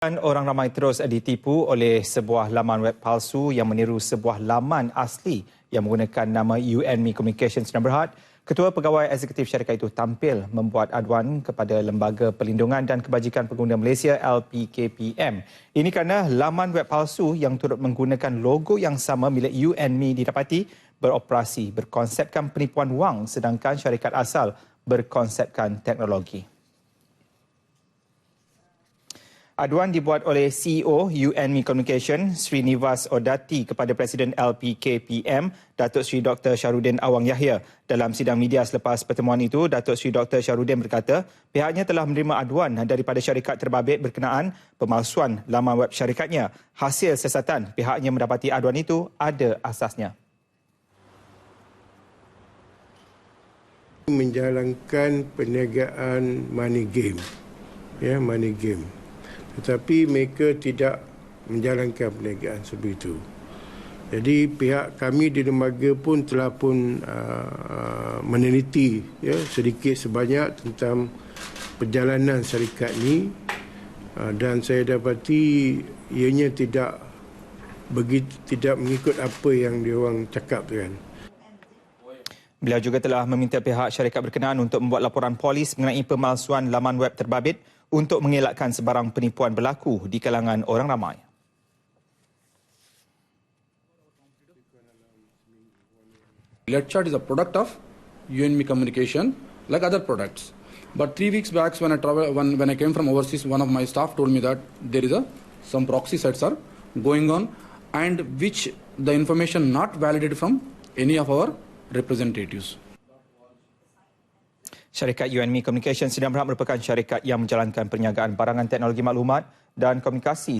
Dan orang ramai terus ditipu oleh sebuah laman web palsu yang meniru sebuah laman asli yang menggunakan nama UNME Communications dan Berhad. Ketua Pegawai Eksekutif syarikat itu tampil membuat aduan kepada Lembaga Perlindungan dan Kebajikan Pengguna Malaysia LPKPM. Ini kerana laman web palsu yang turut menggunakan logo yang sama milik UNME didapati beroperasi berkonsepkan penipuan wang sedangkan syarikat asal berkonsepkan teknologi. Aduan dibuat oleh CEO UNME Communication Srinivas Odati kepada Presiden LPKPM Datuk Seri Dr. Syarudin Awang Yahya. Dalam sidang media selepas pertemuan itu, Datuk Seri Dr. Syarudin berkata pihaknya telah menerima aduan daripada syarikat terbabit berkenaan pemalsuan laman web syarikatnya. Hasil siasatan pihaknya mendapati aduan itu ada asasnya. menjalankan perniagaan money game ya money game tetapi mereka tidak menjalankan perniagaan seperti itu. Jadi pihak kami di lembaga pun telah pun uh, meneliti ya sedikit sebanyak tentang perjalanan syarikat ini uh, dan saya dapati ianya tidak begitu tidak mengikut apa yang dia orang cakap kan. Beliau juga telah meminta pihak syarikat berkenaan untuk membuat laporan polis mengenai pemalsuan laman web terbabit untuk mengelakkan sebarang penipuan berlaku di kalangan orang ramai. LetChat is a product of UNME communication, like other products. But three weeks back, when I travel, when, when I came from overseas, one of my staff told me that there is a some proxy sites are going on, and which the information not validated from any of our representatives. Syarikat UNME Communications sedang merupakan syarikat yang menjalankan perniagaan barangan teknologi maklumat dan komunikasi